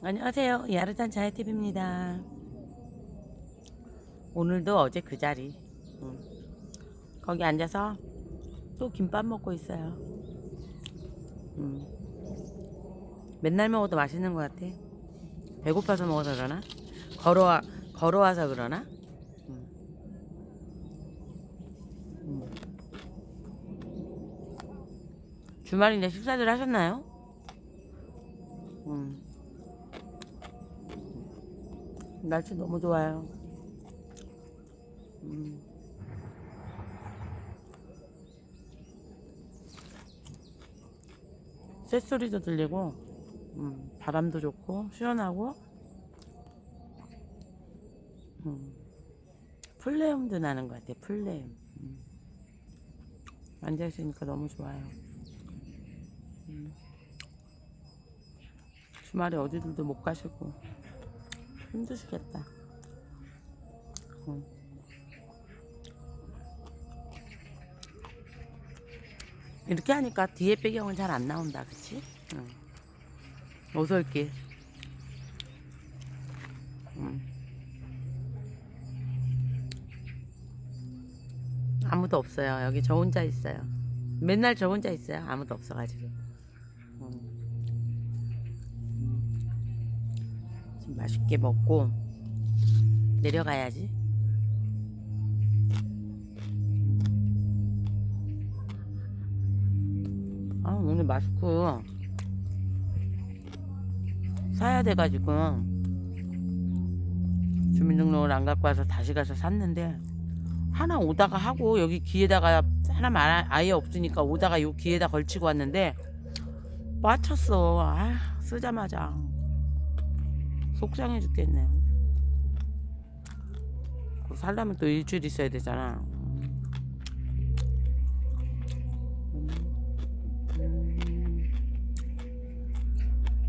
안녕하세요. 야르단 자야TV입니다. 오늘도 어제 그 자리. 응. 거기 앉아서 또 김밥 먹고 있어요. 응. 맨날 먹어도 맛있는 것 같아. 배고파서 먹어서 그러나? 걸어와, 걸어와서 그러나? 응. 응. 주말인데 식사들 하셨나요? 음. 날씨 너무 좋아요. 음. 새소리도 들리고, 음, 바람도 좋고, 시원하고, 음, 풀레음도 나는 것 같아, 풀레음. 음. 앉아 있으니까 너무 좋아요. 음. 주말에 어디들도 못 가시고, 힘드시겠다. 응. 이렇게 하니까 뒤에 배경은 잘 안 나온다, 그치? 응. 오솔길. 응. 아무도 없어요. 여기 저 혼자 있어요. 맨날 저 혼자 있어요. 아무도 없어가지고. 맛있게 먹고 내려가야지. 아 오늘 마스크 사야 돼가지고 주민등록을 안 갖고 와서 다시 가서 샀는데 하나 오다가 하고 여기 귀에다가 하나 말 아예 없으니까 오다가 요 귀에다 걸치고 왔는데 빠쳤어. 아 쓰자마자 속상해 죽겠네. 그거 살려면 또 일주일 있어야 되잖아.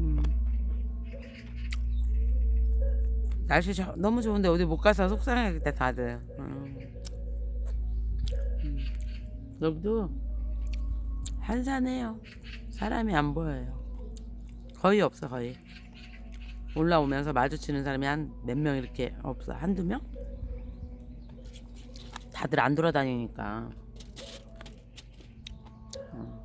음. 날씨 저- 너무 좋은데 어디 못 가서 속상해야겠다 다들. 음. 음. 여기도 한산해요. 사람이 안 보여요. 거의 없어 거의. 올라오면서 마주치는 사람이 한 몇 명 이렇게 없어 한두 명? 다들 안 돌아다니니까 어.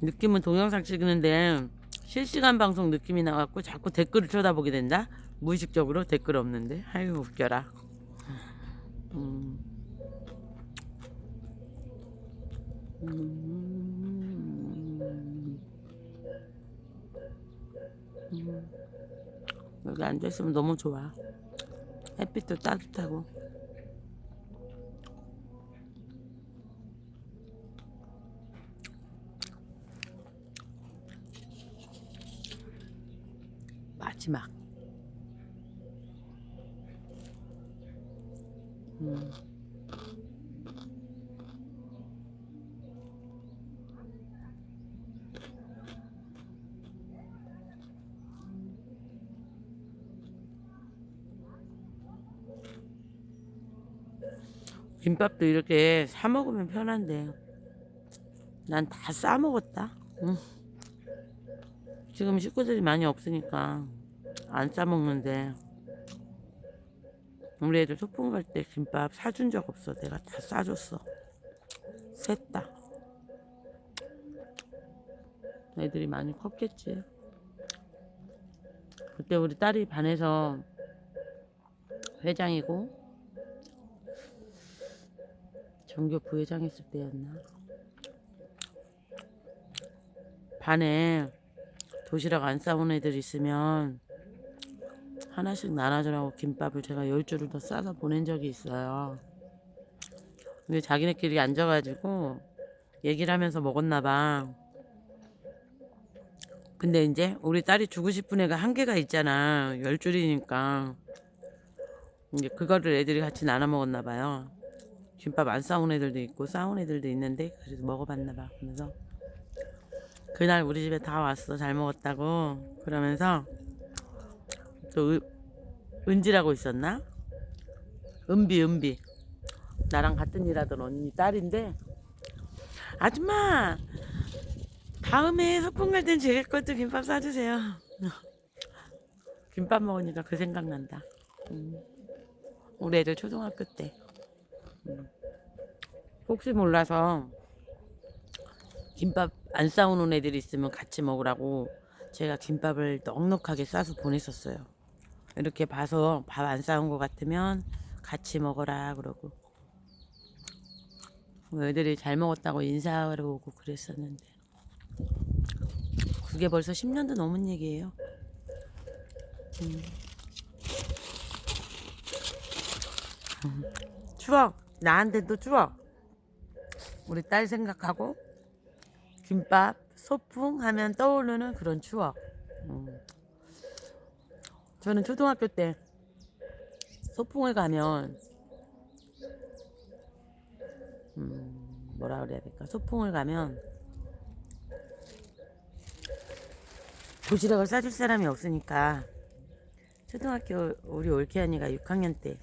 느낌은 동영상 찍는데 실시간 방송 느낌이 나갖고 자꾸 댓글을 쳐다보게 된다 무의식적으로 댓글 없는데 아유 웃겨라 음. 음. 음. 여기 앉아있으면 너무 좋아. 햇빛도 따뜻하고. 마지막. 음. 김밥도 이렇게 사 먹으면 편한데 난 다 싸 먹었다. 응. 지금 식구들이 많이 없으니까 안 싸 먹는데 우리 애들 소풍 갈 때 김밥 사준 적 없어. 내가 다 싸줬어. 셋 다. 애들이 많이 컸겠지. 그때 우리 딸이 반에서 회장이고 전교 부회장 했을 때였나? 반에 도시락 안 싸온 애들 있으면 하나씩 나눠주라고 김밥을 제가 열 줄을 더 싸서 보낸 적이 있어요. 근데 자기네끼리 앉아가지고 얘기를 하면서 먹었나 봐. 근데 이제 우리 딸이 주고 싶은 애가 한계가 있잖아. 열 줄이니까. 이제 그거를 애들이 같이 나눠 먹었나 봐요. 김밥 안 싸운 애들도 있고 싸운 애들도 있는데 그래도 먹어봤나 봐. 그래서 그날 우리 집에 다 왔어. 잘 먹었다고. 그러면서 또 은, 은지라고 있었나? 은비 은비 나랑 같은 일 하던 언니 딸인데 아줌마 다음에 소풍 갈 땐제 것도 김밥 싸주세요. 김밥 먹으니까 그 생각난다. 음. 우리 애들 초등학교 때. 음. 혹시 몰라서 김밥 안 싸우는 애들 있으면 같이 먹으라고 제가 김밥을 넉넉하게 싸서 보냈었어요. 이렇게 봐서 밥 안 싸운 것 같으면 같이 먹어라 그러고 애들이 잘 먹었다고 인사하러 오고 그랬었는데 그게 벌써 10년도 넘은 얘기예요. 음. 음. 추억 나한테도 추억 우리 딸 생각하고 김밥 소풍 하면 떠오르는 그런 추억. 음. 저는 초등학교 때 소풍을 가면 음, 뭐라 그래야 될까? 소풍을 가면 도시락을 싸줄 사람이 없으니까 초등학교 우리 올케 언니가 6학년 때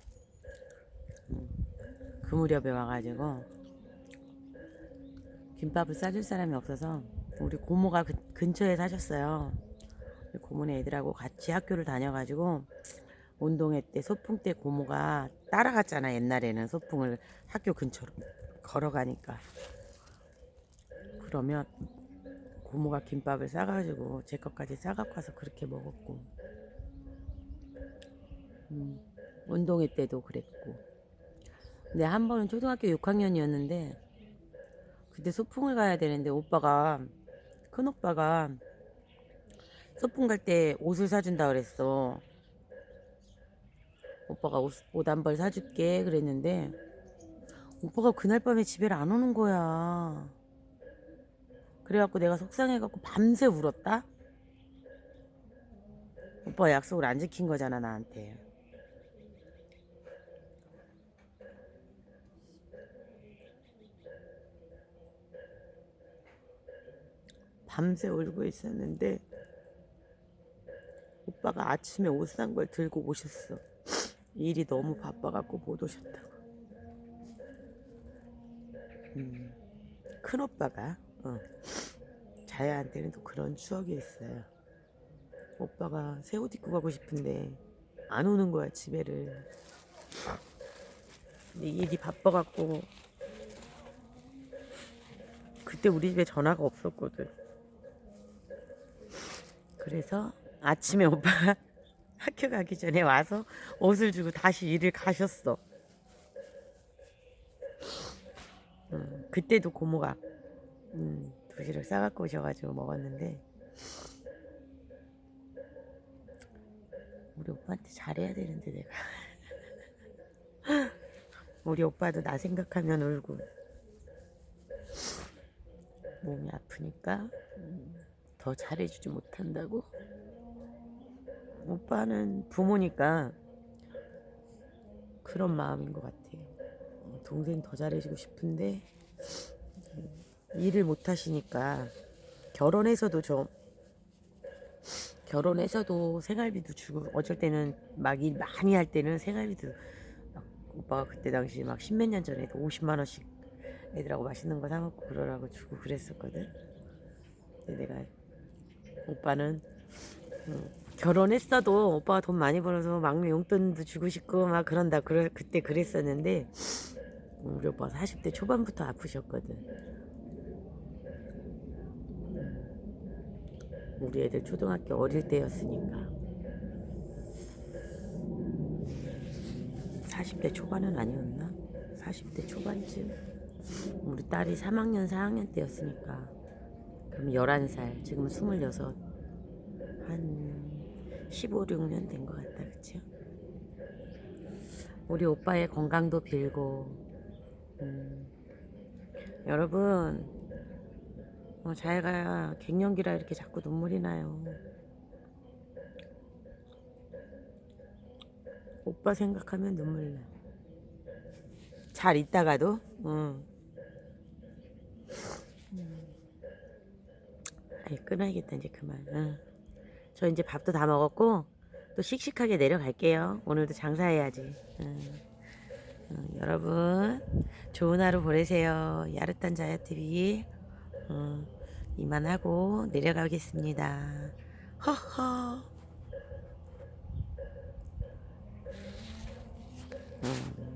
그 무렵에 와가지고 김밥을 싸줄 사람이 없어서 우리 고모가 그, 근처에 사셨어요. 고모네 애들하고 같이 학교를 다녀가지고 운동회 때 소풍 때 고모가 따라갔잖아 옛날에는. 소풍을 학교 근처로 걸어가니까. 그러면 고모가 김밥을 싸가지고 제 것까지 싸갖고 와서 그렇게 먹었고. 음, 운동회 때도 그랬고 근데 한 번은 초등학교 6학년이었는데 그때 소풍을 가야 되는데 오빠가 큰 오빠가 소풍 갈 때 옷을 사준다 그랬어. 오빠가 옷한 벌 사줄게 그랬는데 오빠가 그날 밤에 집에 안 오는 거야. 그래갖고 내가 속상해갖고 밤새 울었다? 오빠 약속을 안 지킨 거잖아 나한테 밤새 울고 있었는데 오빠가 아침에 옷 산 걸 들고 오셨어. 일이 너무 바빠갖고 못 오셨다고. 음, 큰 오빠가 어, 자야한테는 또 그런 추억이 있어요. 오빠가 새 옷 입고 가고 싶은데 안 오는 거야 집에를. 근데 일이 바빠갖고 그때 우리 집에 전화가 없었거든. 그래서 아침에 오빠가 학교 가기 전에 와서 옷을 주고 다시 일을 가셨어. 음, 그때도 고모가 음, 도시락 싸갖고 오셔가지고 먹었는데 우리 오빠한테 잘해야 되는데 내가 우리 오빠도 나 생각하면 울고 몸이 아프니까 음, 더 잘해주지 못한다고? 오빠는 부모니까 그런 마음인 것 같아요. 어, 동생 더 잘해주고 싶은데 음, 일을 못 하시니까 결혼해서도 좀 결혼해서도 생활비도 주고 어쩔 때는 막 일 많이 할 때는 생활비도 막 오빠가 그때 당시 막 십몇 년 전에도 50만 원씩 애들하고 맛있는 거 사 먹고 그러라고 주고 그랬었거든. 근데 내가 오빠는. 음, 결혼했어도 오빠가 돈 많이 벌어서 막내 용돈도 주고 싶고 막 그런다. 그래, 그때 그랬었는데 우리 오빠 40대 초반부터 아프셨거든. 우리 애들 초등학교 어릴 때였으니까. 40대 초반은 아니었나? 40대 초반쯤. 우리 딸이 3학년 4학년 때였으니까 그럼 11살 지금은 26 한 15, 16년 된 것 같다 그쵸? 우리 오빠의 건강도 빌고 음. 여러분 어, 잘가 갱년기라 이렇게 자꾸 눈물이 나요 오빠 생각하면 눈물 나 잘 있다가도 어. 아 네, 끊어야겠다 이제 그만. 어. 저 이제 밥도 다 먹었고 또 씩씩하게 내려갈게요. 오늘도 장사해야지. 어. 어, 여러분 좋은 하루 보내세요. 야릇한 자야 TV 어, 이만하고 내려가겠습니다. 허허. 음.